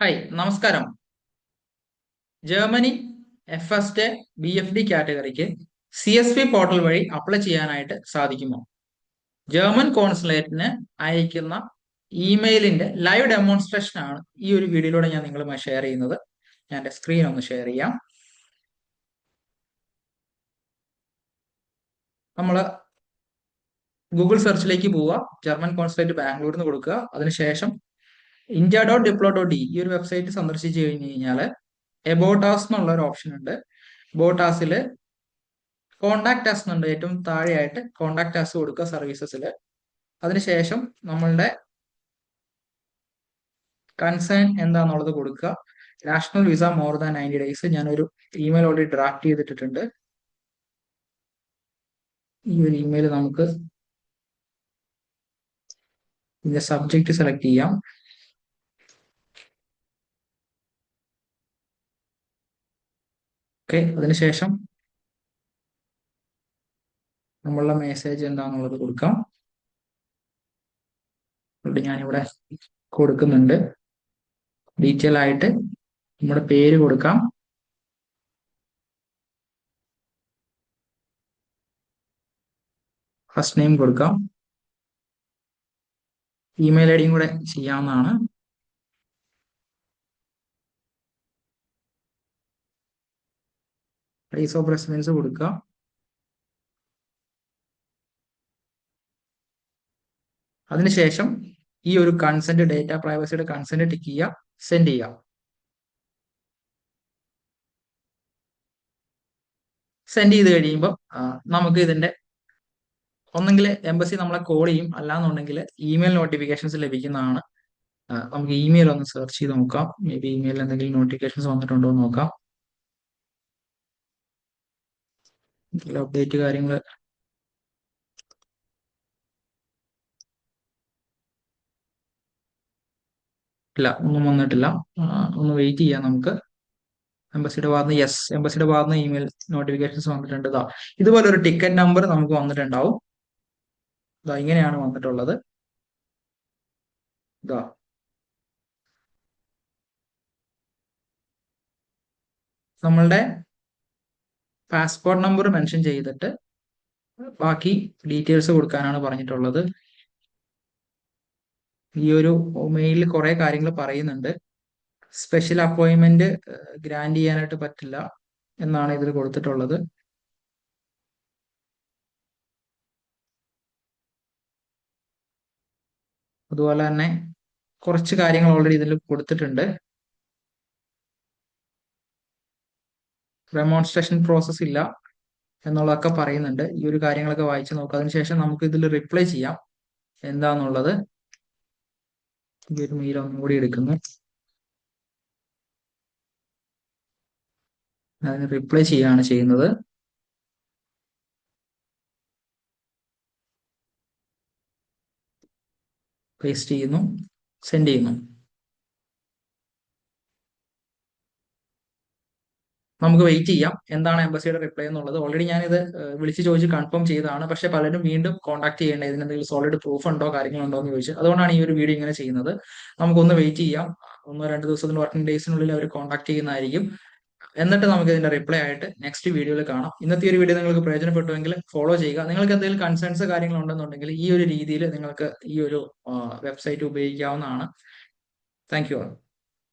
Hi നമസ്കാരം. Germany F S J B F D കാറ്റഗറിക്ക് C S P portal വഴി apply ചെയ്യാനായിട്ട് സാധിക്കുമോ? German കോൺസുലേറ്റിന് അയക്കുന്ന ഇമെയിലിന്റെ ലൈവ് ഡെമോൺസ്ട്രേഷൻ ആണ് ഈ ഒരു വീഡിയോയിലൂടെ ഞാൻ നിങ്ങളുമായി ഷെയർ ചെയ്യുന്നത്. ഞാൻ സ്ക്രീൻ ഒന്ന് ഷെയർ ചെയ്യാം. നമ്മൾ ഗൂഗിൾ സെർച്ചിലേക്ക് പോവുക. ജർമ്മൻ കോൺസുലേറ്റ് ബാംഗ്ലൂരിൽ നിന്ന് കൊടുക്കുക. അതിനുശേഷം ഇന്ത്യ ഡോട്ട് ഡിപ്ലോ ഡോട്ട് ഈ ഒരു വെബ്സൈറ്റ് സന്ദർശിച്ചു കഴിഞ്ഞു കഴിഞ്ഞാൽ എബോട്ടാസ് എന്നുള്ള ഒരു ഓപ്ഷൻ ഉണ്ട്. ബോട്ടാസിൽ കോണ്ടാക്ട് ടാസ് എന്നുണ്ട് ഏറ്റവും താഴെയായിട്ട് കോണ്ടാക്ട് ടാസ് കൊടുക്കുക സർവീസസിൽ അതിനുശേഷം നമ്മളുടെ കൺസേൺ എന്താണെന്നുള്ളത് കൊടുക്കുക. National visa more than ninety days ഞാനൊരു ഇമെയിൽ ഓൾറെഡി ഡ്രാഫ്റ്റ് ചെയ്തിട്ടിട്ടുണ്ട്. ഈ ഒരു ഇമെയിൽ നമുക്ക് ഇതിന്റെ സബ്ജക്റ്റ് സെലക്ട് ചെയ്യാം. ഓക്കെ അതിനുശേഷം നമ്മളുടെ മെസ്സേജ് എന്താണെന്നുള്ളത് കൊടുക്കാം. ഞാനിവിടെ കൊടുക്കുന്നുണ്ട്. ഡീറ്റെയിൽ ആയിട്ട് നമ്മുടെ പേര് കൊടുക്കാം. ഫസ്റ്റ് നെയിം കൊടുക്കാം. ഇമെയിൽ ഐ ഡിയും കൂടെ ചെയ്യാവുന്നതാണ്. പ്ലേസ് ഓഫ് റെസിഡൻസ് കൊടുക്കുക അതിനുശേഷം ഈ ഒരു കൺസെന്റ് ഡേറ്റ പ്രൈവസിയുടെ കൺസെന്റ് ടിക്ക് ചെയ്യുക സെൻഡ് ചെയ്യുക. സെൻഡ് ചെയ്ത് കഴിയുമ്പോൾ നമുക്ക് ഇതിന്റെ ഒന്നെങ്കിൽ എംബസി നമ്മളെ കോൾ ചെയ്യും. അല്ലാന്നുണ്ടെങ്കിൽ ഇമെയിൽ നോട്ടിഫിക്കേഷൻസ് ലഭിക്കുന്നതാണ്. നമുക്ക് ഇമെയിൽ ഒന്ന് സെർച്ച് ചെയ്ത് നോക്കാം. മേ ബി ഇമെയിൽ എന്തെങ്കിലും നോട്ടിഫിക്കേഷൻസ് വന്നിട്ടുണ്ടോ എന്ന് നോക്കാം. അപ്ഡേറ്റ് കാര്യങ്ങൾ ഇല്ല ഒന്നും വന്നിട്ടില്ല. ഒന്ന് വെയിറ്റ് ചെയ്യാം നമുക്ക്. എംബസിയുടെ ഭാഗത്ത് യെസ് എംബസിയുടെ ഭാഗത്ത് ഇമെയിൽ നോട്ടിഫിക്കേഷൻസ് വന്നിട്ടുണ്ട്. ഇതാ ഇതുപോലെ ഒരു ടിക്കറ്റ് നമ്പർ നമുക്ക് വന്നിട്ടുണ്ടാവും. ഇതാ ഇങ്ങനെയാണ് വന്നിട്ടുള്ളത്. ഇതാ നമ്മളുടെ പാസ്പോർട്ട് നമ്പർ മെൻഷൻ ചെയ്തിട്ട് ബാക്കി ഡീറ്റെയിൽസ് കൊടുക്കാനാണ് പറഞ്ഞിട്ടുള്ളത്. ഈ ഒരു മെയിലിൽ കുറെ കാര്യങ്ങൾ പറയുന്നുണ്ട്. സ്പെഷ്യൽ അപ്പോയിൻമെന്റ് ഗ്രാൻഡ് ചെയ്യാനായിട്ട് പറ്റില്ല എന്നാണ് ഇതിൽ കൊടുത്തിട്ടുള്ളത്. അതുപോലെ തന്നെ കുറച്ച് കാര്യങ്ങൾ ഓൾറെഡി ഇതിൽ കൊടുത്തിട്ടുണ്ട്. ഡെമോൺസ്ട്രേഷൻ പ്രോസസ് ഇല്ല എന്നുള്ളതൊക്കെ പറയുന്നുണ്ട്. ഈ ഒരു കാര്യങ്ങളൊക്കെ വായിച്ചു നോക്കുക അതിനുശേഷം നമുക്ക് ഇതിൽ റിപ്ലൈ ചെയ്യാം. എന്താന്നുള്ളത്. ഈ ഒരു മീൽ ഒന്നുകൂടി എടുക്കുന്നു. അതിന് റിപ്ലൈ ചെയ്യാണ് ചെയ്യുന്നത്. പേസ്റ്റ് ചെയ്യുന്നു. സെൻഡ് ചെയ്യുന്നു. നമുക്ക് വെയിറ്റ് ചെയ്യാം. എന്താണ് എംബസിയുടെ റിപ്ലൈ എന്നുള്ളത്. ഓൾറെഡി ഞാനിത് വിളിച്ച് ചോദിച്ച് കൺഫേം ചെയ്തതാണ്. പക്ഷെ പലരും വീണ്ടും കോൺടാക്ട് ചെയ്യേണ്ട ഇതിന് എന്തെങ്കിലും സോളിഡ് പ്രൂഫ് ഉണ്ടോ കാര്യങ്ങളുണ്ടോ എന്ന് ചോദിച്ചു അതുകൊണ്ടാണ് ഈ ഒരു വീഡിയോ ഇങ്ങനെ ചെയ്യുന്നത്. നമുക്കൊന്ന് വെയിറ്റ് ചെയ്യാം. ഒന്നോ രണ്ട് ദിവസത്തിന് വർക്കിംഗ് ഡേയ്സിനുള്ളിൽ അവർ കോൺടാക്ട് ചെയ്യുന്നതായിരിക്കും. എന്നിട്ട് നമുക്ക് ഇതിന്റെ റിപ്ലൈ ആയിട്ട് നെക്സ്റ്റ് വീഡിയോയിൽ കാണാം. ഇന്നത്തെ ഒരു വീഡിയോ നിങ്ങൾക്ക് പ്രയോജനപ്പെട്ടുവെങ്കിൽ ഫോളോ ചെയ്യുക. നിങ്ങൾക്ക് എന്തെങ്കിലും കൺസേൺസ് കാര്യങ്ങൾ ഉണ്ടെന്നുണ്ടെങ്കിൽ ഈ ഒരു രീതിയിൽ നിങ്ങൾക്ക് ഈ ഒരു വെബ്സൈറ്റ് ഉപയോഗിക്കാവുന്നതാണ്. Thank you